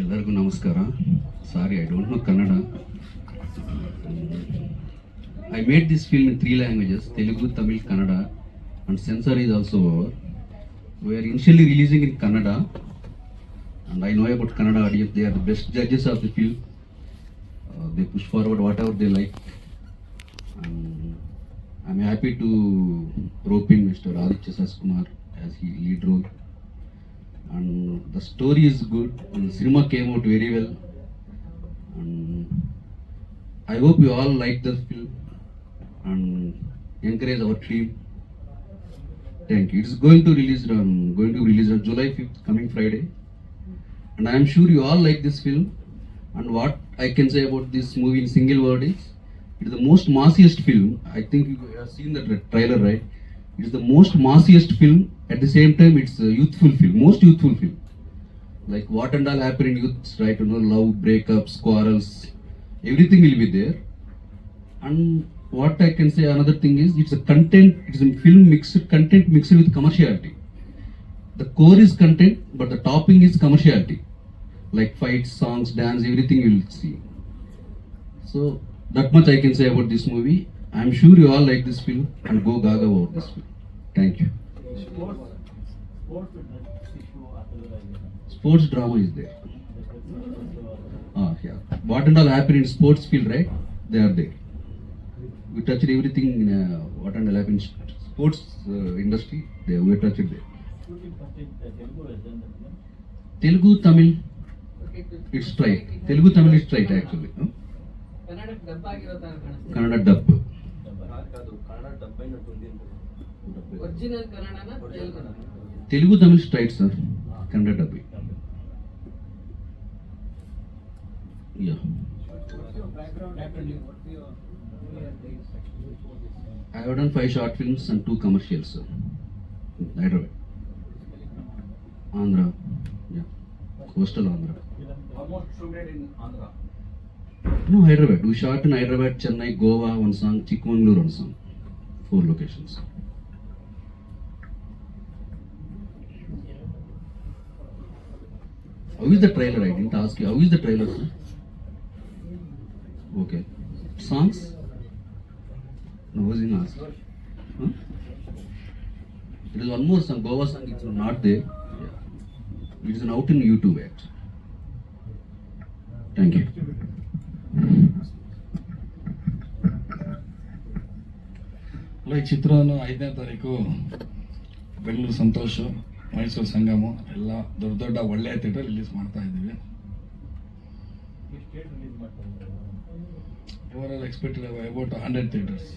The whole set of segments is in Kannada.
ಎಲ್ಲರಿಗೂ ನಮಸ್ಕಾರ. Sorry I don't know Kannada I made this film in three languages Telugu Tamil Kannada and censor is also over we are initially releasing in Kannada and I know about Kannada audience they are the best judges of the film they push forward whatever they like I am happy to rope in Mr. Aditya Saskumar as he lead role. The story is good. And the cinema came out very well. And I hope you all like the film and encourage our team. Thank you. It's going to release on going to release on July 5th, coming Friday. And I am sure you all like this film. And what I can say about this movie in single word is, it is the most massiest film. I think you have seen the tra- trailer, right? It is the most massiest film. At the same time, it's a youthful film, most youthful film. Like what and all happen in youth, right? You know, love, breakups, quarrels, everything will be there. And what I can say, another thing is, it's a content. It's a film mixed content mixed with commerciality. The core is content, but the topping is commerciality, like fights, songs, dance, everything you will see. So that much I can say about this movie. I'm sure you all like this film and go gaga over this film. Thank you. Sports drama is there. Ah, yeah. What and all happen in sports field, right? They are there. We touched everything in uh, what and all happen in sports uh, industry. They we touched there. Telugu, Tamil, it's straight. Telugu, Tamil is straight actually. huh? ಕನ್ನಡಕ್ಕೆ ಡಬ್ಬ ಆಗಿರೋ ತರ ಕಾಣಿಸ್ತದೆ ಕನ್ನಡ ಡಬ್ ಒರಿಜಿನಲ್ ಕನ್ನಡನ ತೆಲುಗುನ Telugu Tamil straight Yeah. I have done five short films and two commercials, sir. Hyderabad. Andhra. Yeah. Coastal Andhra. No, Hyderabad. We shot in Hyderabad, Chennai, Goa, one song, Chikmagalur, one song. Four locations. How is the trailer? I didn't ask you. How is the trailer, sir? Okay songs in as it is one more song Goa song it's not they it is on out in YouTube app thank you hello ಈ ಐದನೇ ತಾರೀಕು ಬೆಂಗಳೂರು ಸಂತೋಷ, ಮೈಸೂರು ಸಂಗಮ, ಎಲ್ಲ ದೊಡ್ಡ ದೊಡ್ಡ ಒಳ್ಳೆಯ ಥಿಯೇಟರ್ ರಿಲೀಸ್ ಮಾಡ್ತಾ ಇದ್ದೀವಿ. ಸ್ಟೇಟ್ ರಿಲೀಸ್ ಮಾಡ್ತಾ all expected about hundred theatres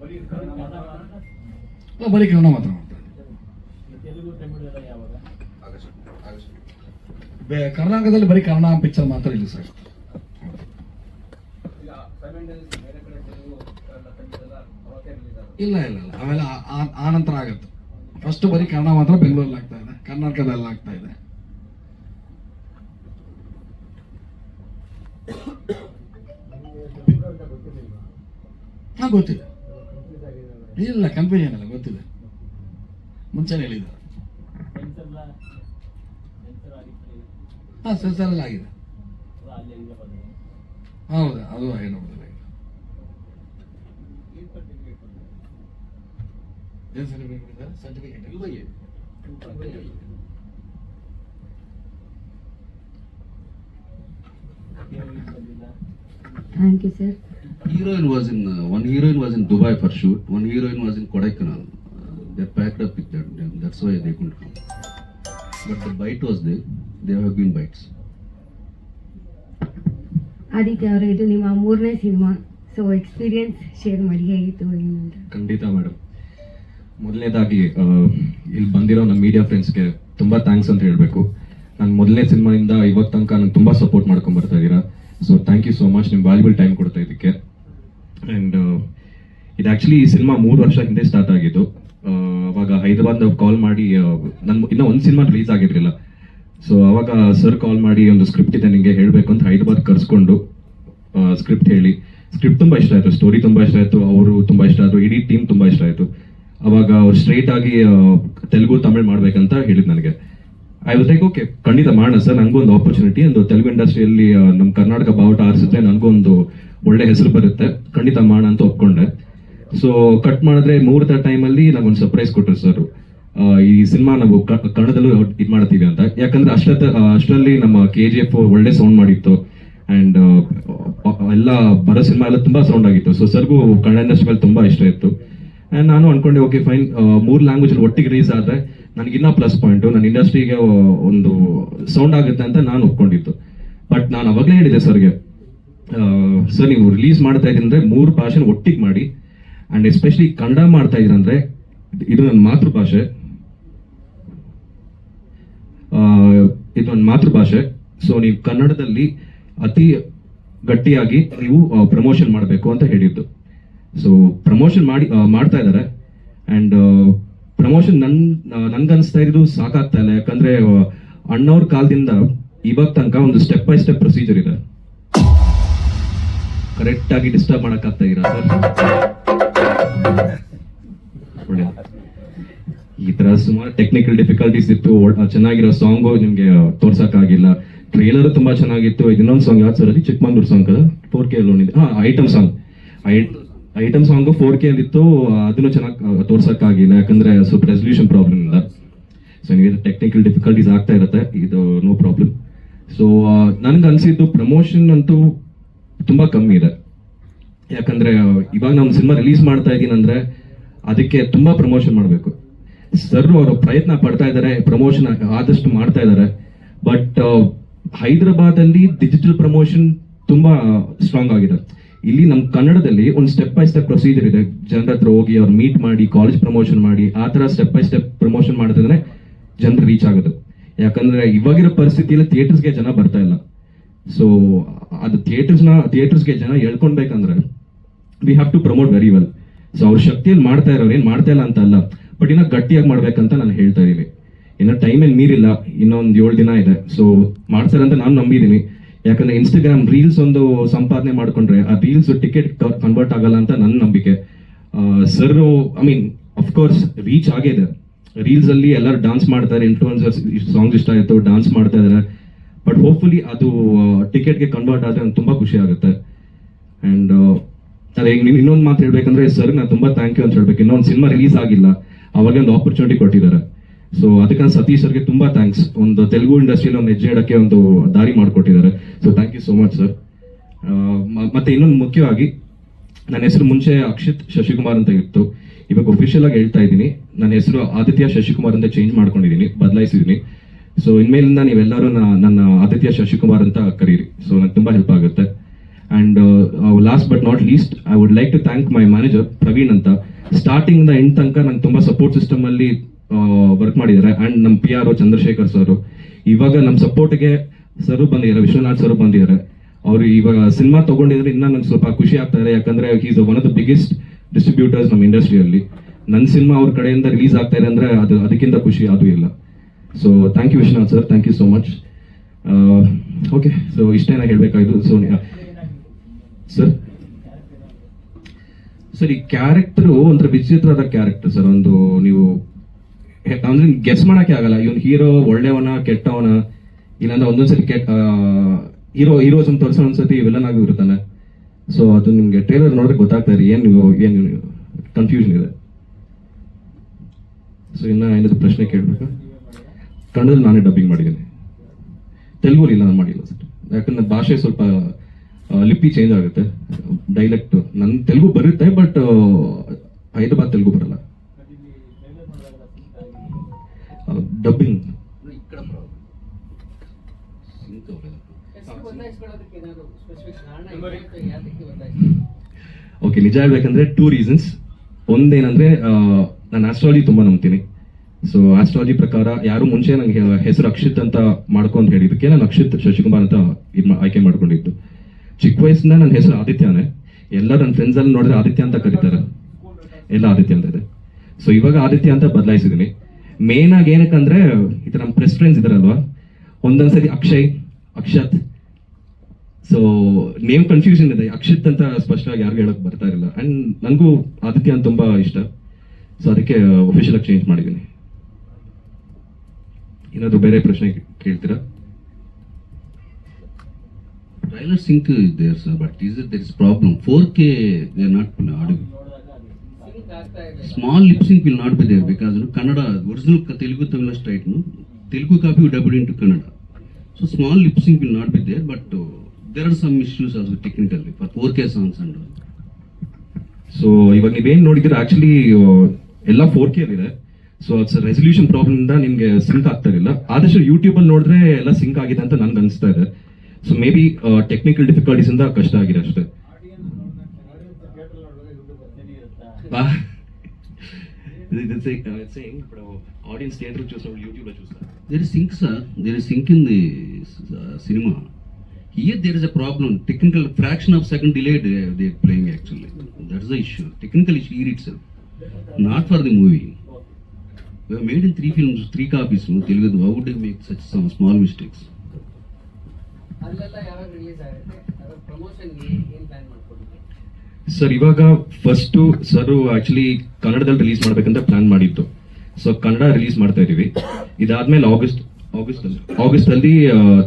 ಬರೀ ಕನ್ನಡ ಮಾತಾಡ ಅಲ್ಲ ಬರೀ ಕನ್ನಡ ಮಾತ್ರ ಮಾಡ್ತಾರೆ ಕರ್ನಾಟಕದಲ್ಲಿ ಬರೀ ಕನ್ನಡ ಪಿಕ್ಚರ್ ಮಾತ್ರ ಇಲ್ಲ ಸರ್ ಇಲ್ಲ ಇಲ್ಲ ಇಲ್ಲ. ಅವೆಲ್ಲ ಆ ನಂತರ ಆಗುತ್ತೆ. ಫಸ್ಟ್ ಬರೀ ಕನ್ನಡ ಮಾತ್ರ ಬೆಂಗಳೂರಲ್ಲಿ ಆಗ್ತಾ ಇದೆ ಕರ್ನಾಟಕದಲ್ಲಿ ಆಗ್ತಾ ಇದೆ. ಹಾ ಗೊತ್ತಿದೆ ಇಲ್ಲ ಕನ್ಫ್ಯೂಷನ್ ಅಲ್ಲ ಗೊತ್ತಿದೆ ಮುಂಚೆನೆ ಹೇಳಿದ್ದಾರೆ ಹಾಂ ಸೆನ್ಸರ್ ಆಗಿದೆ. ಹೌದಾ, ಅದು ಹಾಗೆ ನೋಡಿದ್ರೆ ಏನು certificate certificate thank you sir. Heroine was in uh, one heroine was in Dubai for shoot. One heroine was in Kodaikanal. Uh, they packed up with that. them. That's why they couldn't come. But the bite was there. There have been bites. Aditya ಅವರೇ ಇದು ನಿಮ್ಮ ಮೂರನೇ ಸಿನಿಮಾ ಸೊ ಎಕ್ಸ್ಪೀರಿಯನ್ಸ್ ಶೇರ್ ಮಾಡಿ ಹೇಗಿತ್ತು ಏನು ಅಂತ ಖಂಡಿತ ಮೇಡಮ್ ಮೊದಲನೇದಾಗಿ ಇಲ್ಲಿ ಬಂದಿರೋ ನಮ್ಮ ಮೀಡಿಯಾ ಫ್ರೆಂಡ್ಸ್ಗೆ ತುಂಬ ಥ್ಯಾಂಕ್ಸ್ ಅಂತ ಹೇಳಬೇಕು ನಾನು ಮೊದಲನೇ ಸಿನಿಮಾಯಿಂದ ಇವತ್ತು ತನಕ ನಂಗೆ ತುಂಬ ಸಪೋರ್ಟ್ ಮಾಡ್ಕೊಂಡು ಬರ್ತಾ ಇದ್ದೀರಾ so thank you so much ನಿಮ್ಮ ವ್ಯಾಲ್ಯೂಬಲ್ ಟೈಮ್ ಕೊಡ್ತಾ ಇದಕ್ಕೆ ಆ್ಯಂಡ್ ಇದು ಆ್ಯಕ್ಚುಲಿ ಈ ಸಿನಿಮಾ ಮೂರು ವರ್ಷ ಹಿಂದೆ ಸ್ಟಾರ್ಟ್ ಆಗಿದ್ದು ಅವಾಗ ಹೈದರಾಬಾದ್ ಕಾಲ್ ಮಾಡಿ ನನ್ನ ಇನ್ನೂ ಒಂದು ಸಿನಿಮಾ ರಿಲೀಸ್ ಆಗಿರಲಿಲ್ಲ. ಸೊ ಅವಾಗ ಸರ್ ಕಾಲ್ ಮಾಡಿ ಒಂದು ಸ್ಕ್ರಿಪ್ಟ್ ಇದೆ ನಿಮಗೆ ಹೇಳಬೇಕು ಅಂತ ಹೈದರಾಬಾದ್ ಕರೆಸ್ಕೊಂಡು ಸ್ಕ್ರಿಪ್ಟ್ ಹೇಳಿ. ಸ್ಕ್ರಿಪ್ಟ್ ತುಂಬ ಇಷ್ಟ ಆಯಿತು ಸ್ಟೋರಿ ತುಂಬ ಇಷ್ಟ ಆಯಿತು, ಅವರು ತುಂಬ ಇಷ್ಟ ಆಯಿತು ಇಡೀ ಟೀಮ್ ತುಂಬ ಇಷ್ಟ ಆಯಿತು. ಅವಾಗ ಅವ್ರು ಸ್ಟ್ರೈಟ್ ಆಗಿ ತೆಲುಗು, ತಮಿಳ್ ಮಾಡ್ಬೇಕಂತ ಹೇಳಿದ್ ನನಗೆ. ಐ ವಾಸ್ ಲೈಕ್ ಓಕೆ ಖಂಡಿತ ಮಾಡೋಣ ಸರ್ ನನಗೂ ಒಂದು ಆಪರ್ಚುನಿಟಿ ಒಂದು ತೆಲುಗು ಇಂಡಸ್ಟ್ರಿಯಲ್ಲಿ ನಮ್ಮ ಕರ್ನಾಟಕ ಬಾವುಟ ಆರಿಸಿದ್ರೆ ನನಗೂ ಒಂದು ಒಳ್ಳೆ ಹೆಸರು ಬರುತ್ತೆ. ಖಂಡಿತ ಮಾಡ ಅಂತ ಒಪ್ಕೊಂಡೆ. ಸೊ ಕಟ್ ಮಾಡಿದ್ರೆ ಮುಹೂರ್ತ ಟೈಮಲ್ಲಿ ಒಂದು ಸರ್ಪ್ರೈಸ್ ಕೊಟ್ಟರು ಸರ್ ಈ ಸಿನಿಮಾ ನಾವು ಕನ್ನಡದಲ್ಲೂ ಇದು ಮಾಡ್ತೀವಿ ಅಂತ. ಯಾಕಂದ್ರೆ ಅಷ್ಟ ಅಷ್ಟರಲ್ಲಿ ನಮ್ಮ ಕೆ ಜಿ ಎಫ್ ಒಳ್ಳೆ ಸೌಂಡ್ ಮಾಡಿತ್ತು. ಅಂಡ್ ಎಲ್ಲ ಬರೋ ಸಿನಿಮಾ ಎಲ್ಲ ತುಂಬಾ ಸೌಂಡ್ ಆಗಿತ್ತು. ಸೊ ಸರ್ಗೂ ಕನ್ನಡ ಇಂಡಸ್ಟ್ರಿ ಮೇಲೆ ತುಂಬಾ ಇಷ್ಟ ಇತ್ತು. ಅಂಡ್ ನಾನು ಅನ್ಕೊಂಡೆ ಓಕೆ ಫೈನ್ ಮೂರು ಲ್ಯಾಂಗ್ವೇಜ್ ಒಟ್ಟಿಗೆ ರಿಲೀಸ್ ಆದರೆ ನನಗಿನ್ನ ಪ್ಲಸ್ ಪಾಯಿಂಟ್ ನನ್ನ ಇಂಡಸ್ಟ್ರಿಗೆ ಒಂದು ಸೌಂಡ್ ಆಗುತ್ತೆ ಅಂತ ನಾನು ಒಪ್ಕೊಂಡಿತ್ತು ಬಟ್ ನಾನು ಅವಾಗಲೇ ಹೇಳಿದೆ ಸರ್ಗೆ ಸರ್ ನೀವು ರಿಲೀಸ್ ಮಾಡ್ತಾ ಇದ್ದೀರಂದ್ರೆ ಮೂರು ಭಾಷೆನ ಒಟ್ಟಿಗೆ ಮಾಡಿ ಅಂಡ್ ಎಸ್ಪೆಷಲಿ ಕನ್ನಡ ಮಾಡ್ತಾ ಇದ್ರಂದ್ರೆ ಇದು ನನ್ನ ಮಾತೃಭಾಷೆ. ಇದು ನನ್ನ ಮಾತೃಭಾಷೆ. ಸೊ ನೀವು ಕನ್ನಡದಲ್ಲಿ ಅತಿ ಗಟ್ಟಿಯಾಗಿ ನೀವು ಪ್ರಮೋಷನ್ ಮಾಡಬೇಕು ಅಂತ ಹೇಳಿದ್ದು. ಸೊ ಪ್ರಮೋಷನ್ ಮಾಡಿ ಮಾಡ್ತಾ ಇದ್ದಾರೆ. ಅಂಡ್ ಪ್ರಮೋಷನ್ ನನ್ ನನ್ಗನ್ಸ್ತಾ ಇರೋದು ಸಾಕಾಗ್ತಾ ಇಲ್ಲ. ಯಾಕಂದ್ರೆ ಅಣ್ಣವ್ರ ಕಾಲದಿಂದ ಇವಾಗ ತನಕ ಒಂದು ಸ್ಟೆಪ್ ಬೈ ಸ್ಟೆಪ್ ಪ್ರೊಸೀಜರ್ ಇದೆ. ಕರೆಕ್ಟ್ ಆಗಿ ಡಿಸ್ಟರ್ಬ್ ಮಾಡಕ್ ಆಗ್ತಾ ಸರ್? ಈ ತರ ಸುಮಾರು ಟೆಕ್ನಿಕಲ್ ಡಿಫಿಕಲ್ಟೀಸ್ ಇತ್ತು. ಚೆನ್ನಾಗಿರೋ ಸಾಂಗು ನಿಮ್ಗೆ ತೋರ್ಸಕ್ ಆಗಿಲ್ಲ ಟ್ರೇಲರ್ ತುಂಬಾ ಚೆನ್ನಾಗಿತ್ತು. ಇನ್ನೊಂದು ಸಾಂಗ್ ಯಾವ್ದು ಸರ್ ಅಲ್ಲಿ? ಚಿಕ್ಕಮಂಗ್ಳೂರ್ ಸಾಂಗ್ ಅದ? ಫೋರ್ ಕೆ ಅಲ್ಲಿ ಹಾ item song item song four K ಇತ್ತು ಅದನ್ನು ಚೆನ್ನಾಗಿ ತೋರ್ಸಕ್ ಆಗಿಲ್ಲ ಯಾಕಂದ್ರೆ ಸ್ವಲ್ಪ ರೆಸಲ್ಯೂಷನ್ ಪ್ರಾಬ್ಲಮ್ ಇಲ್ಲ ಸೊ ನಿಮಗೆ ಟೆಕ್ನಿಕಲ್ ಡಿಫಿಕಲ್ಟೀಸ್ ಆಗ್ತಾ ಇರುತ್ತೆ. ಇದು ನೋ ಪ್ರಾಬ್ಲಮ್ ಸೊ ನನ್ಗೆ ಅನ್ಸಿದ್ದು ಪ್ರಮೋಷನ್ ಅಂತೂ ತುಂಬಾ ಕಮ್ಮಿ ಇದೆ. ಯಾಕಂದ್ರೆ, ಇವಾಗ ನಾವು ಸಿನಿಮಾ ರಿಲೀಸ್ ಮಾಡ್ತಾ ಇದೀನಿ ಅಂದ್ರೆ ಅದಕ್ಕೆ ತುಂಬಾ ಪ್ರಮೋಷನ್ ಮಾಡಬೇಕು. ಸರ್ ಅವರು ಪ್ರಯತ್ನ ಪಡ್ತಾ ಇದ್ದಾರೆ ಪ್ರಮೋಷನ್ ಆದಷ್ಟು ಮಾಡ್ತಾ ಇದ್ದಾರೆ ಬಟ್ ಹೈದರಾಬಾದಲ್ಲಿ ಡಿಜಿಟಲ್ ಪ್ರಮೋಷನ್ ತುಂಬಾ ಸ್ಟ್ರಾಂಗ್ ಆಗಿದೆ. ಇಲ್ಲಿ ನಮ್ಮ ಕನ್ನಡದಲ್ಲಿ ಒಂದು ಸ್ಟೆಪ್ ಬೈ ಸ್ಟೆಪ್ ಪ್ರೊಸೀಜರ್ ಇದೆ. ಜನರ ಹತ್ರ ಹೋಗಿ ಅವ್ರು ಮೀಟ್ ಮಾಡಿ ಕಾಲೇಜ್ ಪ್ರಮೋಷನ್ ಮಾಡಿ, ಆ ಥರ ಸ್ಟೆಪ್ ಬೈ ಸ್ಟೆಪ್ ಪ್ರಮೋಷನ್ ಮಾಡಿದ್ರೆ ಜನರು ರೀಚ್ ಆಗೋದು. ಯಾಕಂದ್ರೆ ಇವಾಗಿರೋ ಪರಿಸ್ಥಿತಿಯಲ್ಲಿ ಥಿಯೇಟರ್ಸ್ಗೆ ಜನ ಬರ್ತಾ ಇಲ್ಲ. ಸೊ ಅದು ಥಿಯೇಟರ್ಸ್ನ ಥಿಯೇಟರ್ಸ್ಗೆ ಜನ ಹೇಳ್ಕೊಳ್ಬೇಕಂದ್ರೆ we have to promote very well so ಅವ್ರ ಶಕ್ತಿಯಲ್ಲಿ ಮಾಡ್ತಾ ಇರೋರು ಏನು ಮಾಡ್ತಾ ಇಲ್ಲ ಅಂತ ಅಲ್ಲ ಬಟ್ ಇನ್ನ ಗಟ್ಟಿಯಾಗಿ ಮಾಡ್ಬೇಕಂತ ನಾನು ಹೇಳ್ತಾ ಇದ್ದೀನಿ. ಇನ್ನು ಟೈಮ್ ಏನ್ ಮೀರಿಲ್ಲ, ಇನ್ನೊಂದು ಏಳು ದಿನ ಇದೆ. ಸೊ ಮಾಡ್ತಾರೆ ಅಂತ ನಾನು ನಂಬಿದೀನಿ ಯಾಕಂದ್ರೆ ಇನ್ಸ್ಟಾಗ್ರಾಮ್ ರೀಲ್ಸ್ ಒಂದು ಸಂಪಾದನೆ ಮಾಡ್ಕೊಂಡ್ರೆ, ಆ ರೀಲ್ಸ್ ಟಿಕೆಟ್ ಕನ್ವರ್ಟ್ ಆಗಲ್ಲ ಅಂತ ನನ್ನ ನಂಬಿಕೆ. Sir I mean of course reach ಆಗಿದೆ. ರೀಲ್ಸ್ ಅಲ್ಲಿ ಎಲ್ಲರೂ ಡಾನ್ಸ್ ಮಾಡ್ತಾರೆ ಇನ್ಫ್ಲೂಯನ್ಸರ್ಸ್ ಸಾಂಗ್ಸ್ ಇಷ್ಟ ಆಯ್ತು ಡಾನ್ಸ್ ಮಾಡ್ತಾ ಇದಾರೆ. ಬಟ್ ಹೋಪ್ಫುಲಿ ಅದು ಟಿಕೆಟ್ಗೆ ಕನ್ವರ್ಟ್ ಆದರೆ ನಂಗೆ ತುಂಬ ಖುಷಿ ಆಗುತ್ತೆ. ಆ್ಯಂಡ್ ಅದೇ ಈಗ ನೀವು ಇನ್ನೊಂದು ಮಾತು ಹೇಳಬೇಕಂದ್ರೆ ಸರ್ ನಾನು ತುಂಬ ಥ್ಯಾಂಕ್ ಯು ಅಂತ ಹೇಳ್ಬೇಕು. ಇನ್ನೊಂದು ಸಿನಿಮಾ ರಿಲೀಸ್ ಆಗಿಲ್ಲ. ಅವಾಗ ಒಂದು ಆಪರ್ಚುನಿಟಿ ಕೊಟ್ಟಿದ್ದಾರೆ. ಸೊ ಅದಕ್ಕೆ ಸತೀಶ್ ಸರ್ಗೆ ತುಂಬ ಥ್ಯಾಂಕ್ಸ್ ಒಂದು ತೆಲುಗು ಇಂಡಸ್ಟ್ರಿಯಲ್ಲಿ ಒಂದು ಹೆಜ್ಜೆ ಇಡಕ್ಕೆ ಒಂದು ದಾರಿ ಮಾಡಿಕೊಟ್ಟಿದ್ದಾರೆ. So thank you so much sir ಮತ್ತೆ ಇನ್ನೊಂದು ಮುಖ್ಯವಾಗಿ, ನನ್ನ ಹೆಸರು ಮುಂಚೆ ಅಕ್ಷಿತ್ ಶಶಿಕುಮಾರ್ ಅಂತ ಇತ್ತು. ಇವಾಗ ಒಫಿಷಿಯಲ್ ಆಗಿ ಹೇಳ್ತಾ ಇದ್ದೀನಿ. ನನ್ನ ಹೆಸರು ಆದಿತ್ಯ ಶಶಿಕುಮಾರ್ ಅಂತ ಚೇಂಜ್ ಮಾಡ್ಕೊಂಡಿದ್ದೀನಿ. ಬದಲಾಯಿಸಿದ್ದೀನಿ. ಸೊ ಇನ್ಮೇಲಿಂದ ನೀವೆಲ್ಲರೂ ನನ್ನ ಆದಿತ್ಯ ಶಶಿಕುಮಾರ್ ಅಂತ ಕರೀರಿ. ಸೊ ನಂಗೆ ತುಂಬಾ ಹೆಲ್ಪ್ ಆಗುತ್ತೆ. And last but not least I would like to thank my manager Praveen ಅಂತ. ಸ್ಟಾರ್ಟಿಂಗ್ ಇಂದ ಎಂಡ್ ತನಕ ನಂಗೆ ತುಂಬಾ ಸಪೋರ್ಟ್ ಸಿಸ್ಟಮ್ ಅಲ್ಲಿ ವರ್ಕ್ ಮಾಡಿದ್ದಾರೆ. ಅಂಡ್ ನಮ್ಮ ಪಿ ಆರ್ ಚಂದ್ರಶೇಖರ್ ಸರ್ ಇವಾಗ ನಮ್ಮ ಸಪೋರ್ಟ್ಗೆ ಸರ್ ಬಂದಿದ್ದಾರೆ, ವಿಶ್ವನಾಥ್ ಸರ್ ಬಂದಿದ್ದಾರೆ. ಅವರು ಇವಾಗ ಸಿನಿಮಾ ತಗೊಂಡಿದ್ರೆ ಇನ್ನ ನಂಗೆ ಸ್ವಲ್ಪ ಖುಷಿ ಆಗ್ತಾ ಇದೆ ಯಾಕಂದ್ರೆ is one of the biggest distributors ನಮ್ಮ ಇಂಡಸ್ಟ್ರಿಯಲ್ಲಿ ನನ್ನ ಸಿನಿಮಾ ಅವ್ರ ಕಡೆಯಿಂದ ರಿಲೀಸ್ ಆಗ್ತಾ ಇದೆ ಅಂದ್ರೆ ಅದು, ಅದಕ್ಕಿಂತ ಖುಷಿ ಅದು ಇಲ್ಲ. So thank you Vishwanath sir thank you so much okay so ಇಷ್ಟೇನ ಹೇಳಬೇಕಾಯ್ತು. ಸೊ ಸರ್ ಸರ್ ಈ ಕ್ಯಾರೆಕ್ಟರ್ ಒಂಥರ ವಿಚಿತ್ರವಾದ ಕ್ಯಾರೆಕ್ಟರ್ ಸರ್ ಒಂದು ನೀವು ಅಂದ್ರೆ ಗೆಸ್ ಮಾಡಕ್ಕೆ ಆಗಲ್ಲ. ಇವನ್ ಹೀರೋ ಒಳ್ಳೆಯವನ, ಕೆಟ್ಟವನ, ಇಲ್ಲಾಂದ್ರೆ ಒಂದೊಂದ್ಸತಿ ಕೆಟ್ಟ ಹೀರೋ ಹೀರೋಸ್ ಅಂತ ತೋರಿಸೋ ಒಂದ್ಸತಿ ವಿಲನ್ ಆಗಿ ಇರ್ತಾನೆ ಸೊ ಅದು ನಿಮ್ಗೆ ಟ್ರೇಲರ್ ನೋಡಿದ್ರೆ ಗೊತ್ತಾಗ್ತಾ ಇದೆ. ಏನು ಏನ್ ಕನ್ಫ್ಯೂಷನ್ ಇದೆ. ಸೊ ಇನ್ನ ಏನಾದ್ರು ಪ್ರಶ್ನೆ ಕೇಳ್ಬೇಕಾ? ಕನ್ನಡದಲ್ಲಿ ನಾನೇ ಡಬ್ಬಿಂಗ್ ಮಾಡಿದ್ದೀನಿ. ಇಲ್ಲ, ನಾನು ಮಾಡಿಲ್ಲ ಸರ್. ಯಾಕಂದ್ರೆ ಭಾಷೆ ಸ್ವಲ್ಪ ಲಿಪಿ ಚೇಂಜ್ ಆಗುತ್ತೆ. ಡೈಲೆಕ್ಟ್ ನನ್ನ ತೆಲುಗು ಬರುತ್ತೆ ಬಟ್ ಹೈದರಾಬಾದ್ ತೆಲುಗು ಬರಲ್ಲ. ಡಬ್ಬಿಂಗ್ ಓಕೆ ನಿಜ ಹೇಳ್ಬೇಕಂದ್ರೆ ಟೂ ರೀಸನ್ಸ್ ಒಂದೇನಂದ್ರೆ ನಾನು ಆಸ್ಟ್ರಾಲಜಿ ತುಂಬಾ ನಂಬ್ತೀನಿ. ಸೊ ಆಸ್ಟ್ರಾಲಜಿ ಪ್ರಕಾರ ಯಾರು ಮುಂಚೆ ನಂಗೆ ಹೆಸರು ಅಕ್ಷಿತ್ ಅಂತ ಮಾಡ್ಕೊ ಅಂತ ಹೇಳಿದಕ್ಕೆ ನಾನು ಅಕ್ಷಿತ್ ಶಶಿಕುಮಾರ್ ಅಂತ ಇದು ಆಯ್ಕೆ ಮಾಡ್ಕೊಂಡಿದ್ದು. ಚಿಕ್ಕ ವಯಸ್ಸಿನ ನನ್ನ ಹೆಸರು ಆದಿತ್ಯನೇ. ಎಲ್ಲ ನನ್ನ ಫ್ರೆಂಡ್ಸ್ ಅಲ್ಲಿ ನೋಡಿದ್ರೆ ಆದಿತ್ಯ ಅಂತ ಕರೀತಾರೆ. ಎಲ್ಲ ಆದಿತ್ಯ ಅಂತ ಇದೆ. ಸೊ ಇವಾಗ ಆದಿತ್ಯ ಅಂತ ಬದಲಾಯಿಸಿದ್ದೀನಿ ಮೇನ್ ಆಗಿ ಏನಕ್ಕಂದ್ರೆ ಈ ನಮ್ಮ ಪ್ರೆಸ್ ಫ್ರೆಂಡ್ಸ್ ಇದಾರಲ್ವಾ? ಒಂದೊಂದ್ಸರಿ Akshay, Akshat. So name confusion ಇದೆ. ಅಕ್ಷಿತ್ ಅಂತ ಸ್ಪಷ್ಟವಾಗಿ ಯಾರಿಗೂ ಹೇಳಕ್ ಬರ್ತಾ ಇರಲಿಲ್ಲ ಅಂಡ್ ನನಗೂ ಆದಿತ್ಯ ಅಂತ ತುಂಬಾ ಇಷ್ಟ. ಸೊ ಅದಕ್ಕೆ ಒಫಿಷಿಯಲ್ ಆಗಿ ಚೇಂಜ್ ಮಾಡಿದ್ದೀನಿ ಏನಾದ್ರು ಬೇರೆ ಪ್ರಶ್ನೆ ಕೇಳ್ತೀರಾ Trailer sync is there, sir, but is it, ಏನಾದರೂ ಬೇರೆ ಪ್ರಶ್ನೆ ಕೇಳ್ತೀರಾ? ಟ್ರೈಲರ್ ಸಿಂಕ್ ಇದೆ sir but is there is problem four K they are not ಅಡುಗೆ small lip sync will not be there because Kannada original Telugu Tamil straight Telugu copy dubbed into Kannada so small lip sync will not be there but there are some issues as technical for four K songs and so ಇವಾಗ ನೀವೇನು ನೋಡಿದ್ರೆ ಆಕ್ಚುಲಿ uh, ಎಲ್ಲ ಫೋರ್ ಕೆ ಇದೆ ಸೊ ಅಟ್ಸ್ ರೆಸಲ್ಯೂಷನ್ ಪ್ರಾಬ್ಲಮ್ ಇಂದ ನಿಮ್ಗೆ ಸಿಂಕ್ ಆಗ್ತಾ ಇರಲಿಲ್ಲ ಆದಷ್ಟು ಯೂಟ್ಯೂಬ್ ಅಲ್ಲಿ ನೋಡಿದ್ರೆ ಎಲ್ಲ ಸಿಂಕ್ ಆಗಿದೆ ಅಂತ ನನ್ಗೆ ಅನಿಸ್ತಾ ಇದೆ so maybe technical difficulties ಇಂದ ಕಷ್ಟ ಆಗಿದೆ ಅಷ್ಟೇ ಆಡಿಯನ್ಸ್ ಥಿಯೇಟರ್ చూసిన యూట్యూబ్ లో చూస్తారు There is sync, sir. There is sync in the uh, cinema. Here there is a problem. Technical fraction of second delayed uh, they are playing actually. That's the issue. Technical issue here itself. Not for the movie. We have made in three films, three copies. No? Telugu. How would they make such some small mistakes? Sir ಇವಾಗ ಫಸ್ಟು ಸರ್ ಆಕ್ಚುಲಿ ಕನ್ನಡದಲ್ಲಿ ರಿಲೀಸ್ ಮಾಡ್ಬೇಕಂತ ಪ್ಲಾನ್ ಮಾಡಿತ್ತು ಸೊ ಕನ್ನಡ ರಿಲೀಸ್ ಮಾಡ್ತಾ ಇದೀವಿ ಇದಾದ್ಮೇಲೆ ಆಗಸ್ಟ್ ಆಗಸ್ಟ್ ಅಲ್ಲಿ ಆಗಸ್ಟ್ ಅಲ್ಲಿ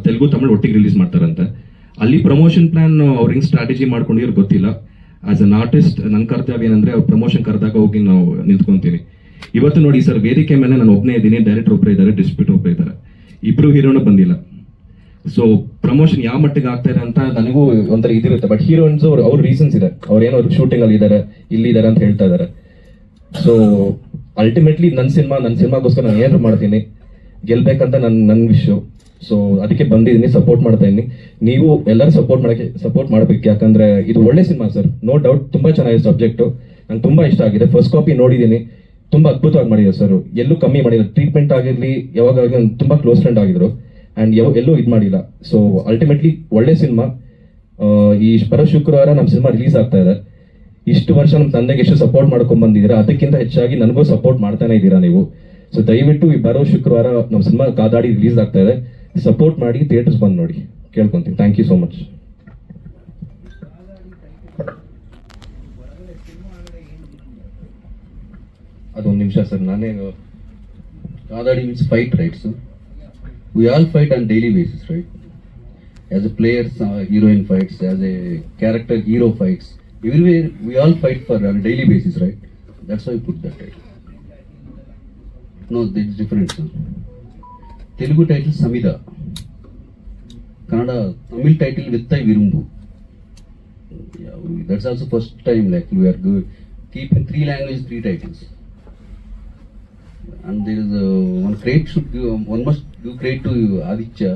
ತೆಲುಗು ತಮಿಳು ಒಟ್ಟಿಗೆ ರಿಲೀಸ್ ಮಾಡ್ತಾರಂತೆ ಅಲ್ಲಿ ಪ್ರಮೋಷನ್ ಪ್ಲಾನ್ ಅವ್ರ ಹಿಂಗ್ ಸ್ಟ್ರಾಟಜಿ ಮಾಡ್ಕೊಂಡಿರೋ ಗೊತ್ತಿಲ್ಲ ಆಸ್ ಅನ್ ಆರ್ಟಿಸ್ಟ್ ನನ್ನ ಕರ್ತವ್ಯ ಏನಂದ್ರೆ ಅವ್ರು ಪ್ರಮೋಷನ್ ಕರೆದಾಗ ಹೋಗಿ ನಾವು ನಿಂತ್ಕೊಂತೀನಿ ಇವತ್ತು ನೋಡಿ ಸರ್, ವೇದಿಕೆ ಮೇಲೆ ನಾನು ಒಬ್ಬನೇ ಇದ್ದೀನಿ ಡೈರೆಕ್ಟರ್ ಒಬ್ಬರೇ ಇದ್ದಾರೆ ಡಿಸ್ಪ್ಯೂಟ್ ಒಬ್ಬರೇ ಇದ್ದಾರೆ. ಇಬ್ರು ಹೀರೋನು ಬಂದಿಲ್ಲ. ಸೊ ಪ್ರಮೋಷನ್ ಯಾವ ಮಟ್ಟಿಗೆ ಆಗ್ತಾ ಇದೆ ಅಂತ ನನಗೂ ಒಂಥರ ಇದಿರುತ್ತೆ. ಬಟ್ ಹೀರೋಯಿನ್ಸ್ ಅವ್ರು, ಅವ್ರ ರೀಸನ್ಸ್ ಇದೆ. ಅವ್ರ ಏನೋ ಶೂಟಿಂಗ್ ಅಲ್ಲಿ ಇದ್ದಾರೆ ಇಲ್ಲಿ ಇದ್ದಾರೆ ಅಂತ ಹೇಳ್ತಾ ಇದ್ದಾರೆ ಸೊ ಅಲ್ಟಿಮೇಟ್ಲಿ ನನ್ನ ಸಿನಿಮಾ ನನ್ನ ಸಿನಿಮಾಗೋಸ್ಕರ ನಾನು ಏನಾದ್ರು ಮಾಡ್ತೀನಿ. ಗೆಲ್ಬೇಕಂತ ನನ್ನ ನನ್ನ ವಿಶ್ವ ಸೊ ಅದಕ್ಕೆ ಬಂದಿದ್ದೀನಿ ಸಪೋರ್ಟ್ ಮಾಡ್ತಾ ಇದ್ದೀನಿ. ನೀವು ಎಲ್ಲರೂ ಸಪೋರ್ಟ್ ಮಾಡಕ್ಕೆ ಸಪೋರ್ಟ್ ಮಾಡ್ಬೇಕು. ಯಾಕಂದ್ರೆ ಇದು ಒಳ್ಳೆ ಸಿನಿಮಾ ಸರ್. ನೋ ಡೌಟ್ ತುಂಬಾ ಚೆನ್ನಾಗಿದೆ ಸಬ್ಜೆಕ್ಟು ನಂಗೆ ತುಂಬಾ ಇಷ್ಟ ಆಗಿದೆ. ಫಸ್ಟ್ ಕಾಪಿ ನೋಡಿದ್ದೀನಿ. ತುಂಬಾ ಅದ್ಭುತವಾಗಿ ಮಾಡಿದ್ರು ಸರ್. ಎಲ್ಲೂ ಕಮ್ಮಿ ಮಾಡಿಲ್ಲ. ಟ್ರೀಟ್ಮೆಂಟ್ ಆಗಿರ್ಲಿ ಯಾವಾಗ ತುಂಬಾ ಕ್ಲೋಸ್ ಫ್ರೆಂಡ್ ಆಗಿದ್ರು. ಅಂಡ್ ಯಾವ, ಎಲ್ಲೂ ಇದು ಮಾಡಿಲ್ಲ. ಸೊ ಅಲ್ಟಿಮೇಟ್ಲಿ ಒಳ್ಳೆ ಸಿನಿಮಾ ಈ ಬರೋ ಶುಕ್ರವಾರ ನಮ್ಮ ಸಿನಿಮಾ ರಿಲೀಸ್ ಆಗ್ತಾ ಇದೆ. ಇಷ್ಟು ವರ್ಷ ನಮ್ಮ ತಂದೆಗೆ ಎಷ್ಟು ಸಪೋರ್ಟ್ ಮಾಡ್ಕೊಂಡ್ ಬಂದಿದ್ದೀರಾ? ಅದಕ್ಕಿಂತ ಹೆಚ್ಚಾಗಿ ನನಗೂ ಸಪೋರ್ಟ್ ಮಾಡ್ತಾನೆ ಇದ್ದೀರಾ ನೀವು? ಸೊ ದಯವಿಟ್ಟು ಈ ಬರೋ ಶುಕ್ರವಾರ ನಮ್ಮ ಸಿನಿಮಾ ಕಾದಾಡಿ ರಿಲೀಸ್ ಆಗ್ತಾ ಇದೆ. ಸಪೋರ್ಟ್ ಮಾಡಿ ಥಿಯೇಟರ್ಸ್ ಬಂದು ನೋಡಿ. ಕೇಳ್ಕೊಂತೀನಿ. ಥ್ಯಾಂಕ್ ಯು ಸೋ ಮಚ್ ಅದೊಂದು ನಿಮಿಷ ಸರ್ ನಾನೇ Kadadi means fight, right, sir? We all fight on daily basis, right? As a players uh, heroine fights. As a character, hero fights. Everywhere, we all fight for on a daily basis, right? That's why I put that title. No, it's different, sir. Telugu title Samida. Kannada, Tamil title Vittai Virumbu. Yeah, we- that's also first time like we are good. And there is one credit should one must give credit to Aditya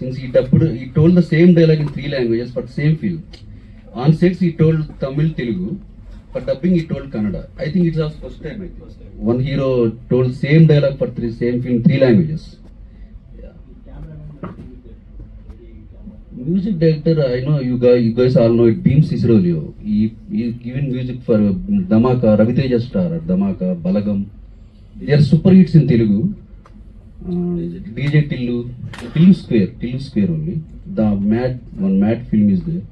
since he డప్పుడు he told the same dialogue in three languages but same feel on sets he told Tamil Telugu but dubbing he told Kannada I think it's also first time one hero told same dialogue for three same film three languages music director I know you గా guys all know it Bheem Ceciroleo he given music for Dhamaka Ravi Teja star Dhamaka Balagam they are super hits in Telugu DJ Tillu Tillu square Tillu square only the Mad one Mad film is there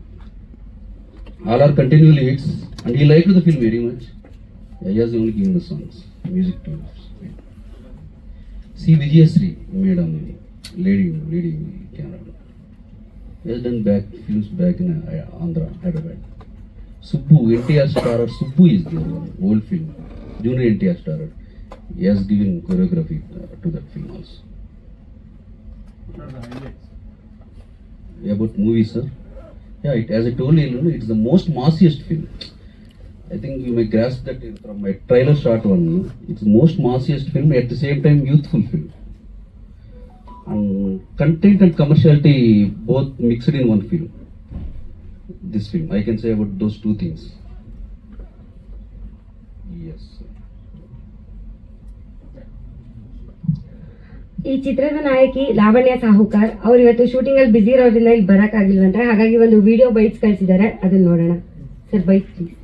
all are continuously hits and he like the film very much ఐఆస్ only giving the songs music to C Vijayashree madam lady lady camera has done back films back in uh, Andhra, Hyderabad. Subbu, NTR starrer Subbu is the old film, junior NTR starrer. He has given choreography uh, to that film also. About movies, sir. Yeah, it, as I told you, it's the most massiest film. I think you may grasp that from my trailer shot one. It's the most massiest film, at the same time youthful film. And content and commerciality both mixed in one film. This film, I can say about those two things. Yes. ಈ ಚಿತ್ರದ ನಾಯಕಿ ಲಾವಣ್ಯ ಸಾಹುಕಾರ್ ಅವ್ರು ಇವತ್ತು ಶೂಟಿಂಗ್ ಅಲ್ಲಿ ಬಿಸಿ ಇರೋದ್ರಿಂದ ಇಲ್ಲಿ ಬರಕ್ ಆಗಿಲ್ವಂತೆ ಹಾಗಾಗಿ ಒಂದು ವಿಡಿಯೋ ಬೈಟ್ಸ್ ಕಳಿಸಿದ್ದಾರೆ. ಅದನ್ನ ನೋಡೋಣ. Sir bike please